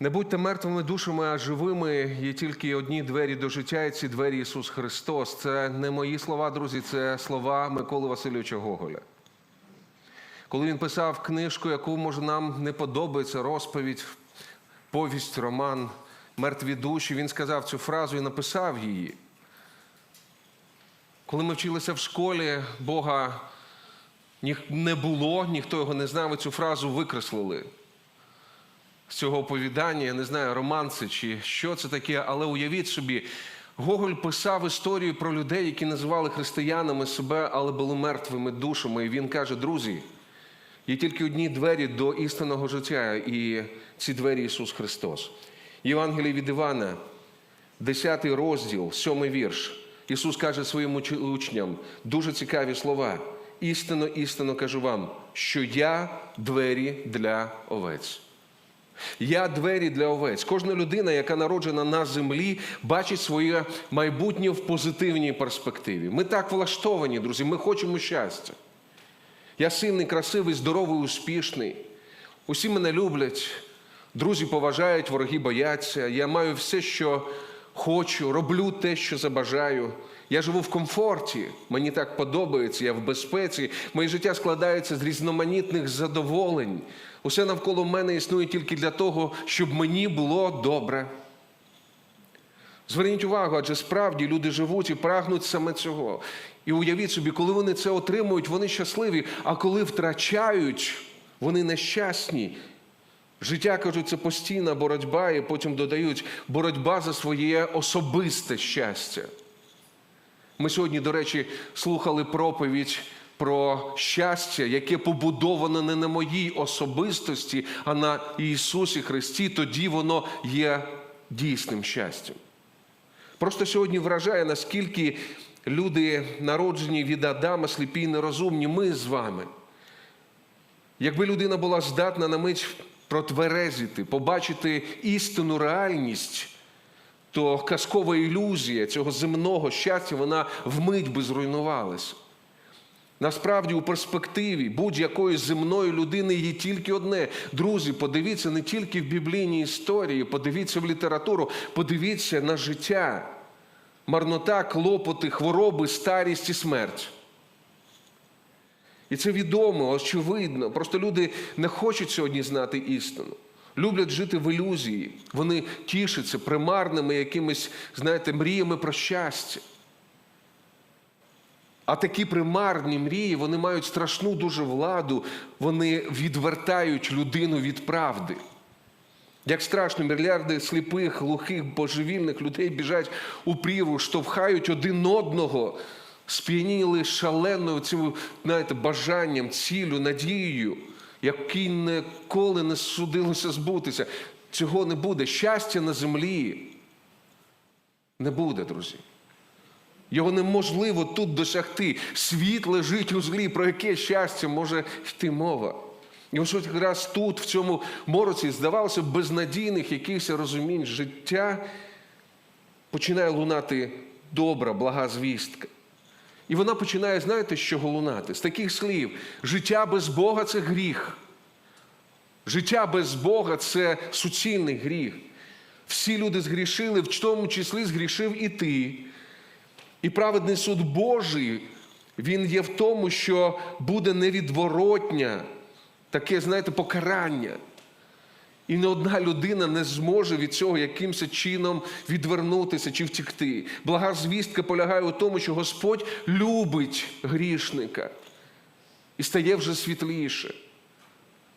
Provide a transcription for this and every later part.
Не будьте мертвими душами, а живими. Є тільки одні двері до життя, і ці двері Ісус Христос. Це не мої слова, друзі, це слова Миколи Васильовича Гоголя. Коли він писав книжку, яку може нам не подобається, розповідь, повість, роман, мертві душі, він сказав цю фразу і написав її. Коли ми вчилися в школі, Бога не було, ніхто його не знав, і цю фразу викреслили цього оповідання, я не знаю, роман це чи що це таке, але уявіть собі, Гоголь писав історію про людей, які називали християнами себе, але були мертвими душами. І він каже: друзі, є тільки одні двері до істинного життя, і ці двері Ісус Христос. Євангеліє від Івана, 10 розділ, 7 вірш. Ісус каже своїм учням дуже цікаві слова. Істинно, істинно кажу вам, що я двері для овець. Я двері для овець. Кожна людина, яка народжена на землі, бачить своє майбутнє в позитивній перспективі. Ми так влаштовані, друзі, ми хочемо щастя. Я сильний, красивий, здоровий, успішний. Усі мене люблять, друзі поважають, вороги бояться. Я маю все, що хочу, роблю те, що забажаю. Я живу в комфорті, мені так подобається, я в безпеці. Моє життя складається з різноманітних задоволень. Усе навколо мене існує тільки для того, щоб мені було добре. Зверніть увагу, адже справді люди живуть і прагнуть саме цього. І уявіть собі, коли вони це отримують, вони щасливі, а коли втрачають, вони нещасні. Життя кажуть, це постійна боротьба, і потім додають боротьба за своє особисте щастя. Ми сьогодні, до речі, слухали проповідь про щастя, яке побудоване не на моїй особистості, а на Ісусі Христі, тоді воно є дійсним щастям. Просто сьогодні вражає, наскільки люди, народжені від Адама, сліпі і нерозумні, ми з вами. Якби людина була здатна на мить протверезити, побачити істинну реальність, то казкова ілюзія цього земного щастя, вона вмить би зруйнувалася. Насправді, у перспективі будь-якої земної людини є тільки одне. Друзі, подивіться не тільки в біблійній історії, подивіться в літературу, подивіться на життя, марнота, клопоти, хвороби, старість і смерть. І це відомо, очевидно. Просто люди не хочуть сьогодні знати істину. Люблять жити в ілюзії. Вони тішаться примарними якимись, знаєте, мріями про щастя. А такі примарні мрії вони мають страшну дуже владу, вони відвертають людину від правди. Як страшно, мільярди сліпих, глухих, божевільних людей біжать у прірву, штовхають один одного, сп'яніли шаленою цим, знаєте, бажанням, цілю, надією, якій ніколи не судилося збутися. Цього не буде. Щастя на землі не буде, друзі. Його неможливо тут досягти. Світ лежить у злі, про яке щастя може йти мова. І ось якраз тут, в цьому мороці, здавалося, безнадійних якихось розумінь життя починає лунати добра, блага звістка. І вона починає, знаєте, з чого лунати? З таких слів: життя без Бога це гріх. Життя без Бога це суцільний гріх. Всі люди згрішили, в тому числі згрішив і ти. І праведний суд Божий, він є в тому, що буде невідворотня, таке, знаєте, покарання. І не одна людина не зможе від цього якимось чином відвернутися чи втікти. Блага звістка полягає у тому, що Господь любить грішника і стає вже світліше.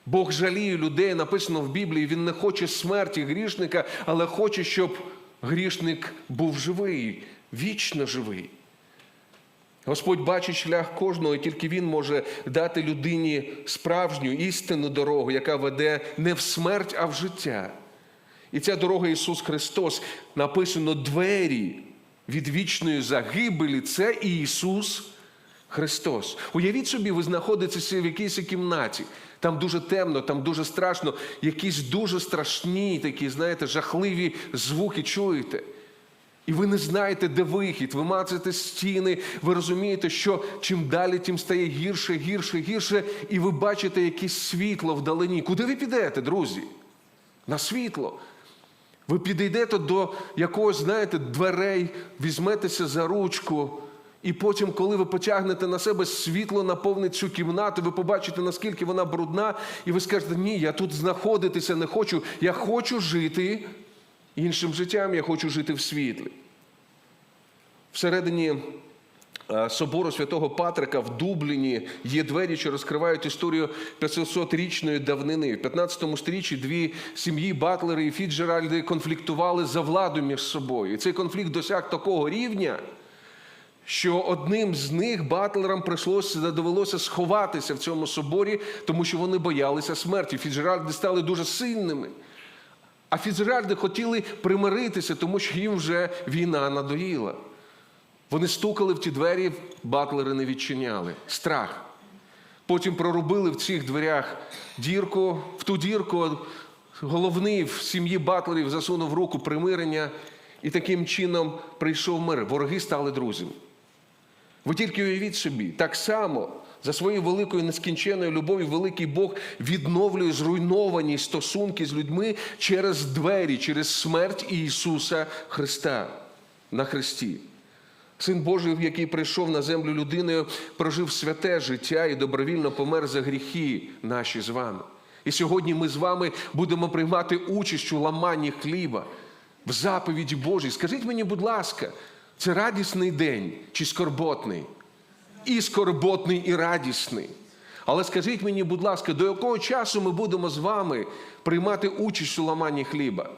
Бог жаліє людей, написано в Біблії, Він не хоче смерті грішника, але хоче, щоб грішник був живий, вічно живий. Господь бачить шлях кожного, і тільки Він може дати людині справжню істинну дорогу, яка веде не в смерть, а в життя. І ця дорога Ісус Христос написано двері від вічної загибелі. Це Ісус Христос. Уявіть собі, ви знаходитеся в якійсь кімнаті. Там дуже темно, там дуже страшно, якісь дуже страшні, такі, знаєте, жахливі звуки чуєте. І ви не знаєте, де вихід, ви мацаєте стіни, ви розумієте, що чим далі, тим стає гірше, гірше, гірше, і ви бачите якесь світло вдалині. Куди ви підете, друзі? на світло. Ви підійдете до якогось, знаєте, дверей, візьметеся за ручку, і потім, коли ви потягнете на себе світло, наповнить цю кімнату, ви побачите, наскільки вона брудна, і ви скажете, ні, я тут знаходитися не хочу, я хочу жити іншим життям, я хочу жити в світлі. Всередині е, собору святого Патрика в Дубліні є двері, що розкривають історію 500-річної давнини. В 15 сторіччі дві сім'ї Батлери і Фіджеральди конфліктували за владу між собою. І цей конфлікт досяг такого рівня, що одним з них батлерам прийшлося довелося сховатися в цьому соборі, тому що вони боялися смерті. Фіджеральди стали дуже сильними. А Фіджеральди хотіли примиритися, тому що їм вже війна надоїла. Вони стукали в ті двері, батлери не відчиняли. Страх. Потім прорубили в цих дверях дірку. В ту дірку головний в сім'ї батлерів засунув руку примирення, і таким чином прийшов мир. Вороги стали друзями. Ви тільки уявіть собі, так само за своєю великою нескінченною любов'ю великий Бог відновлює зруйновані стосунки з людьми через двері, через смерть Ісуса Христа на Христі. Син Божий, який прийшов на землю людиною, прожив святе життя і добровільно помер за гріхи наші з вами. І сьогодні ми з вами будемо приймати участь у ламанні хліба в заповіді Божій. Скажіть мені, будь ласка, це радісний день чи скорботний? І скорботний, і радісний. Але скажіть мені, будь ласка, до якого часу ми будемо з вами приймати участь у ламанні хліба?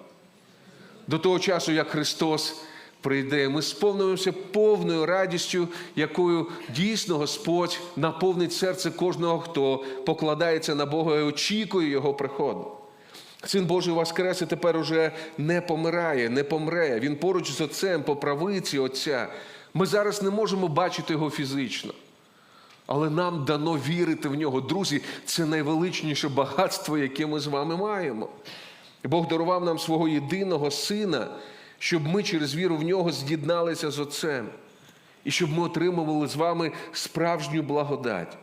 До того часу, як Христос прийде, ми сповнимося повною радістю, якою дійсно Господь наповнить серце кожного, хто покладається на Бога і очікує Його приходу. Син Божий воскрес і тепер уже не помирає, не помре. Він поруч з Отцем по правиці Отця. Ми зараз не можемо бачити його фізично. Але нам дано вірити в нього. Друзі, це найвеличніше багатство, яке ми з вами маємо. Бог дарував нам свого єдиного сина, щоб ми через віру в нього з'єдналися з Отцем. І щоб ми отримували з вами справжню благодать.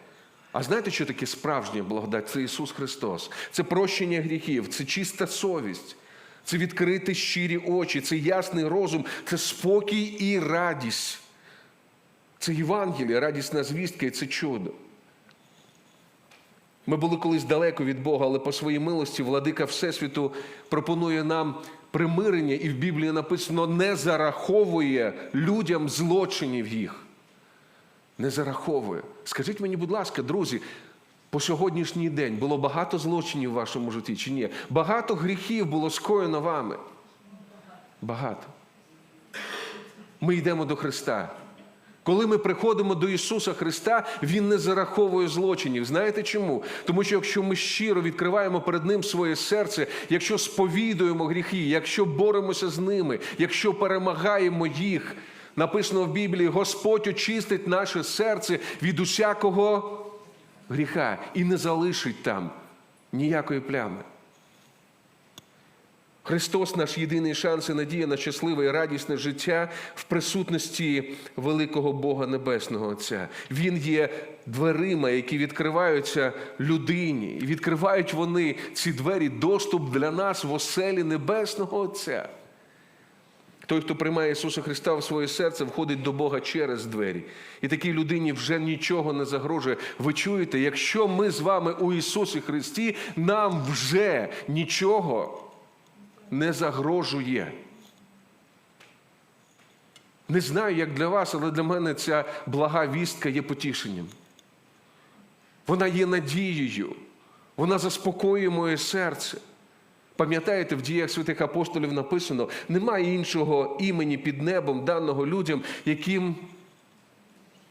А знаєте, що таке справжня благодать? Це Ісус Христос. Це прощення гріхів, це чиста совість, це відкрити щирі очі, це ясний розум, це спокій і радість. Це Євангеліє, радісна звістка і це чудо. Ми були колись далеко від Бога, але по своїй милості владика Всесвіту пропонує нам примирення, і в Біблії написано не зараховує людям злочинів їх. Не зараховує. Скажіть мені, будь ласка, друзі, по сьогоднішній день було багато злочинів в вашому житті чи ні? Багато гріхів було скоєно вами. Багато. Ми йдемо до Христа. Коли ми приходимо до Ісуса Христа, Він не зараховує злочинів. Знаєте чому? Тому що якщо ми щиро відкриваємо перед Ним своє серце, якщо сповідуємо гріхи, якщо боремося з ними, якщо перемагаємо їх, написано в Біблії, Господь очистить наше серце від усякого гріха і не залишить там ніякої плями. Христос наш єдиний шанс і надія на щасливе і радісне життя в присутності великого Бога Небесного Отця. Він є дверима, які відкриваються людині, і відкривають вони ці двері доступ для нас в оселі Небесного Отця. Той, хто приймає Ісуса Христа в своє серце, входить до Бога через двері. І такій людині вже нічого не загрожує. Ви чуєте, якщо ми з вами у Ісусі Христі, нам вже нічого не загрожує. Не знаю, як для вас, але для мене ця блага вістка є потішенням. Вона є надією, вона заспокоює моє серце. Пам'ятаєте, в діях святих апостолів написано: немає іншого імені під небом, даного людям, яким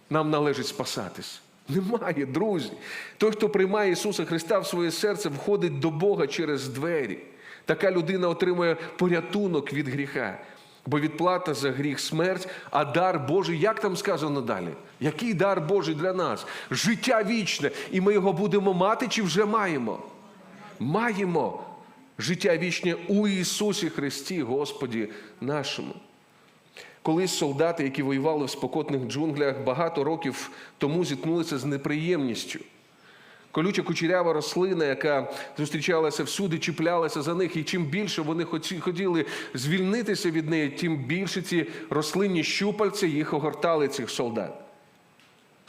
нам належить спасатись. Немає, друзі. Той, хто приймає Ісуса Христа в своє серце, входить до Бога через двері. Така людина отримує порятунок від гріха. Бо відплата за гріх смерть, а дар Божий, як там сказано далі? Який дар Божий для нас? Життя вічне. І ми його будемо мати чи вже маємо? Маємо життя вічне у Ісусі Христі, Господі нашому. Колись солдати, які воювали в спокотних джунглях, багато років тому зіткнулися з неприємністю. Колюча кучерява рослина, яка зустрічалася всюди, чіплялася за них, і чим більше вони хотіли звільнитися від неї, тим більше ці рослинні щупальця їх огортали цих солдат.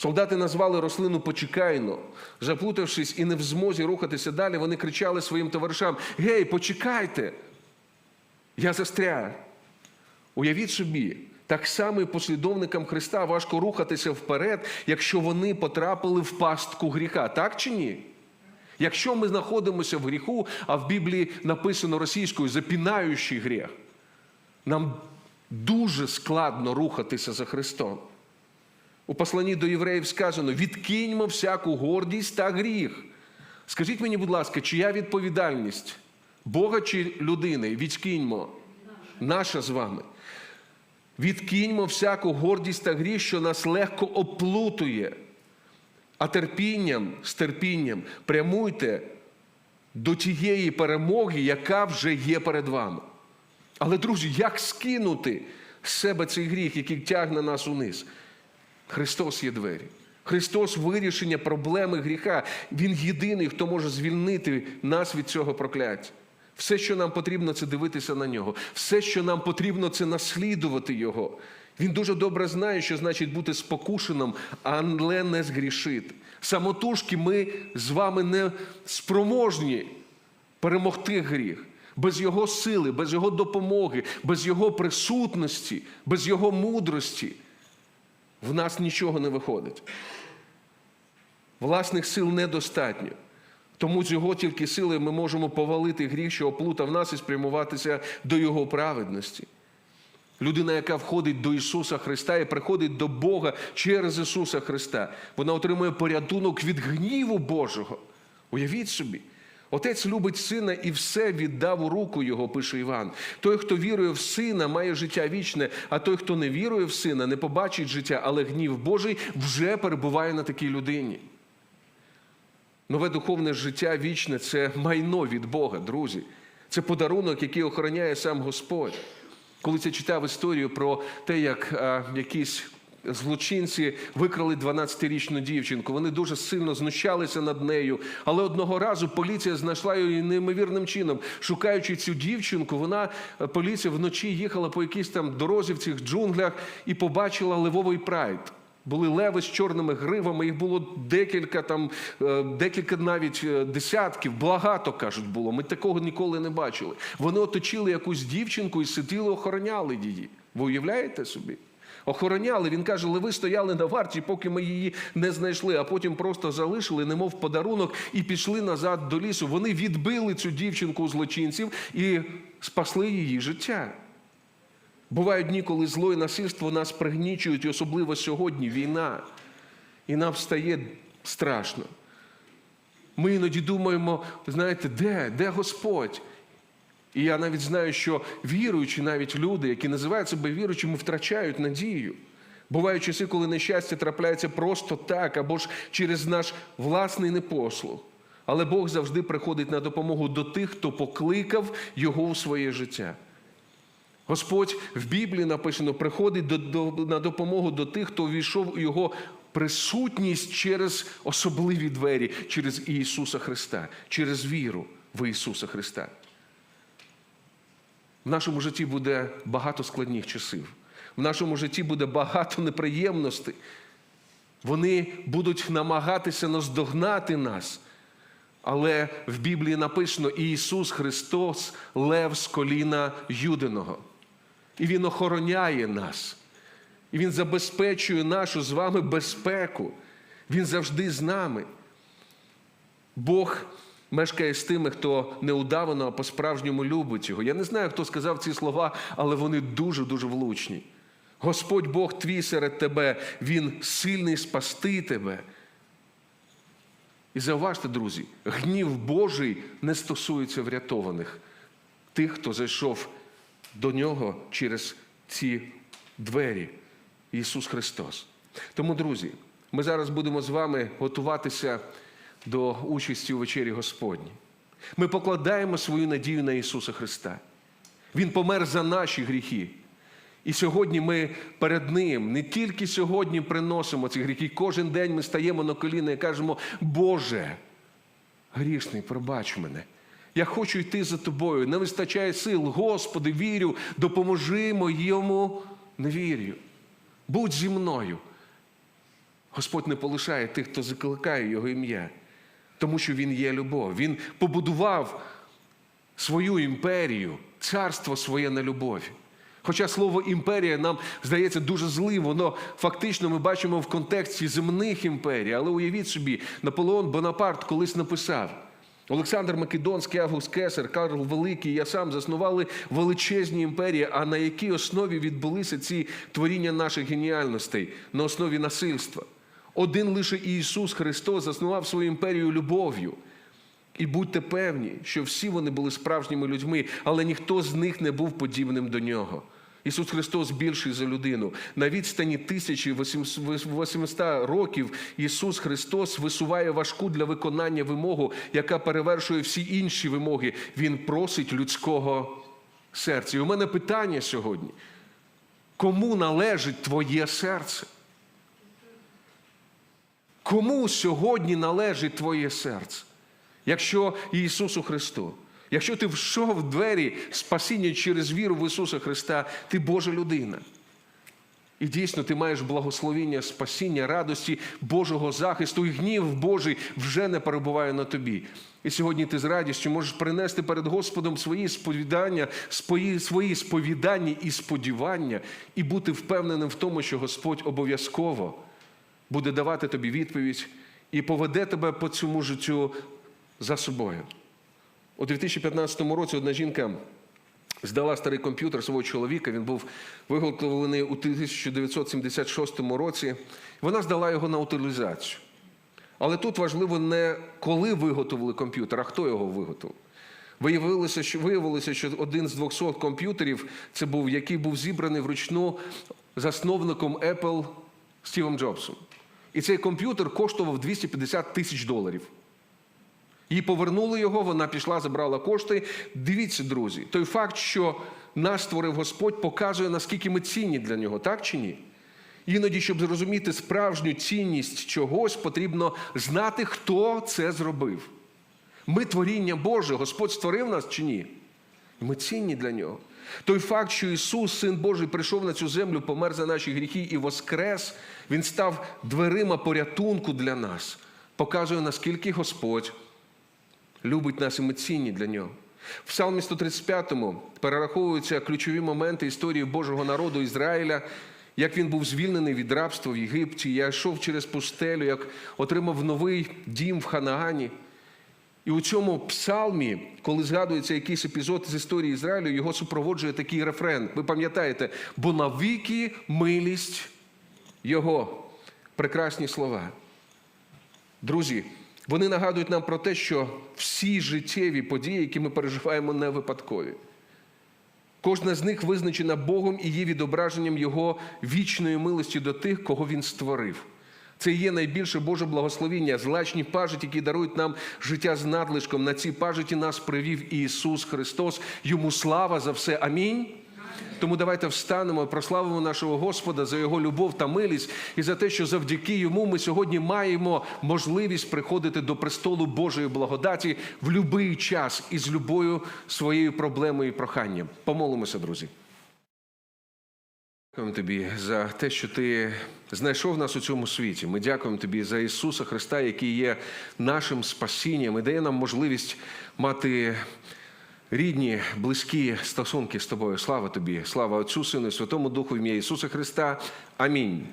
Солдати назвали рослину почекайно. Заплутавшись і не в змозі рухатися далі, вони кричали своїм товаришам: Гей, почекайте! Я застряг. Уявіть собі, так само і послідовникам Христа важко рухатися вперед, якщо вони потрапили в пастку гріха, так чи ні? Якщо ми знаходимося в гріху, а в Біблії написано російською запінаючий гріх, нам дуже складно рухатися за Христом. У посланні до євреїв сказано: відкиньмо всяку гордість та гріх. Скажіть мені, будь ласка, чия відповідальність? Бога чи людини? Відкиньмо. Наша з вами. Відкиньмо всяку гордість та гріх, що нас легко оплутує. А терпінням, з терпінням прямуйте до тієї перемоги, яка вже є перед вами. Але, друзі, як скинути з себе цей гріх, який тягне нас униз? Христос є двері. Христос вирішення проблеми гріха. Він єдиний, хто може звільнити нас від цього прокляття. Все, що нам потрібно, це дивитися на нього. Все, що нам потрібно, це наслідувати Його. Він дуже добре знає, що значить бути спокушеним, але не згрішити. Самотужки ми з вами не спроможні перемогти гріх. Без Його сили, без Його допомоги, без Його присутності, без Його мудрості в нас нічого не виходить. Власних сил недостатньо. Тому з його тільки сили ми можемо повалити гріх, що оплутав нас і спрямуватися до Його праведності. Людина, яка входить до Ісуса Христа і приходить до Бога через Ісуса Христа, вона отримує порятунок від гніву Божого. Уявіть собі. Отець любить сина і все віддав у руку його, пише Іван. Той, хто вірує в сина, має життя вічне, а той, хто не вірує в сина, не побачить життя, але гнів Божий вже перебуває на такій людині. Нове духовне життя вічне це майно від Бога, друзі. Це подарунок, який охороняє сам Господь. Коли я читав історію про те, як а, якісь злочинці викрали 12-річну дівчинку, вони дуже сильно знущалися над нею. Але одного разу поліція знайшла її неймовірним чином. Шукаючи цю дівчинку, вона е, поліція вночі їхала по якійсь там дорозі в цих джунглях і побачила левовий прайд. Були леви з чорними гривами, їх було декілька там, е, декілька навіть е, десятків, багато кажуть було. Ми такого ніколи не бачили. Вони оточили якусь дівчинку і сиділи, охороняли її. Ви уявляєте собі? Охороняли. Він каже, леви стояли на варті, поки ми її не знайшли, а потім просто залишили, немов подарунок, і пішли назад до лісу. Вони відбили цю дівчинку у злочинців і спасли її життя. Бувають дні, коли зло і насильство нас пригнічують, і особливо сьогодні війна. І нам стає страшно. Ми іноді думаємо, знаєте, де? Де Господь? І я навіть знаю, що віруючі, навіть люди, які називають себе віруючими, втрачають надію. Бувають часи, коли нещастя трапляється просто так, або ж через наш власний непослух. Але Бог завжди приходить на допомогу до тих, хто покликав Його у своє життя. Господь в Біблії написано, приходить до, до, на допомогу до тих, хто увійшов у Його присутність через особливі двері, через Ісуса Христа, через віру в Ісуса Христа. В нашому житті буде багато складних часів. В нашому житті буде багато неприємностей. Вони будуть намагатися наздогнати нас. Але в Біблії написано Ісус Христос лев з коліна Юдиного. І Він охороняє нас. І Він забезпечує нашу з вами безпеку. Він завжди з нами. Бог мешкає з тими, хто неудавано, а по-справжньому любить його. Я не знаю, хто сказав ці слова, але вони дуже-дуже влучні. Господь Бог твій серед тебе, Він сильний спасти тебе. І зауважте, друзі, гнів Божий не стосується врятованих, тих, хто зайшов до нього через ці двері Ісус Христос. Тому, друзі, ми зараз будемо з вами готуватися до участі у вечері Господній. Ми покладаємо свою надію на Ісуса Христа. Він помер за наші гріхи. І сьогодні ми перед Ним не тільки сьогодні приносимо ці гріхи, кожен день ми стаємо на коліна і кажемо, Боже, грішний, пробач мене. Я хочу йти за тобою. Не вистачає сил. Господи, вірю, допоможи моєму невір'ю. Будь зі мною. Господь не полишає тих, хто закликає Його ім'я, тому що Він є любов. Він побудував свою імперію, царство своє на любові. Хоча слово імперія нам здається дуже злим, воно фактично ми бачимо в контексті земних імперій. Але уявіть собі, Наполеон Бонапарт колись написав: Олександр Македонський, Август Кесар, Карл Великий, я сам заснували величезні імперії. А на якій основі відбулися ці творіння наших геніальностей? На основі насильства. Один лише Ісус Христос заснував свою імперію любов'ю. І будьте певні, що всі вони були справжніми людьми, але ніхто з них не був подібним до нього. Ісус Христос більший за людину. На відстані 1800 років Ісус Христос висуває важку для виконання вимогу, яка перевершує всі інші вимоги. Він просить людського серця. І у мене питання сьогодні: кому належить твоє серце? Кому сьогодні належить твоє серце? Якщо Ісусу Христу, якщо ти вшов в двері спасіння через віру в Ісуса Христа, ти Божа людина. І дійсно ти маєш благословіння, спасіння, радості, Божого захисту, і гнів Божий вже не перебуває на тобі. І сьогодні ти з радістю можеш принести перед Господом свої сповідання, свої, свої сповідання і сподівання, і бути впевненим в тому, що Господь обов'язково буде давати тобі відповідь і поведе тебе по цьому життю за собою. У 2015 році одна жінка здала старий комп'ютер свого чоловіка. Він був виготовлений у 1976 році. Вона здала його на утилізацію. Але тут важливо не коли виготовили комп'ютер, а хто його виготовив. Виявилося, що виявилося, що один з 200 комп'ютерів це був, який був зібраний вручну засновником Apple Стівом Джобсом. І цей комп'ютер коштував 250 тисяч доларів. Їй повернули його, вона пішла, забрала кошти. Дивіться, друзі, той факт, що нас створив Господь, показує, наскільки ми цінні для нього, так чи ні? Іноді, щоб зрозуміти справжню цінність чогось, потрібно знати, хто це зробив. Ми творіння Боже, Господь створив нас чи ні? Ми цінні для нього. Той факт, що Ісус, Син Божий, прийшов на цю землю, помер за наші гріхи і воскрес, Він став дверима порятунку для нас, показує, наскільки Господь любить нас і ми цінні для нього. В Псалмі 135 перераховуються ключові моменти історії Божого народу Ізраїля, як він був звільнений від рабства в Єгипті, я йшов через пустелю, як отримав новий дім в Ханаані. І у цьому псалмі, коли згадується якийсь епізод з історії Ізраїлю, його супроводжує такий рефрен. Ви пам'ятаєте, бо навіки милість Його. Прекрасні слова. Друзі, вони нагадують нам про те, що всі життєві події, які ми переживаємо, не випадкові. Кожна з них визначена Богом і є відображенням Його вічної милості до тих, кого Він створив. Це є найбільше Боже благословіння, злачні пажиті, які дарують нам життя з надлишком. На ці пажиті нас привів Ісус Христос. Йому слава за все. Амінь. Тому давайте встанемо, прославимо нашого Господа за Його любов та милість і за те, що завдяки йому ми сьогодні маємо можливість приходити до престолу Божої благодаті в будь-який час і з любою своєю проблемою і проханням. Помолимося, друзі. Дякуємо тобі за те, що ти знайшов нас у цьому світі. Ми дякуємо тобі за Ісуса Христа, який є нашим спасінням і дає нам можливість мати рідні, близькі стосунки з тобою. Слава тобі, слава Отцю, Сину і Святому Духу, ім'я Ісуса Христа. Амінь.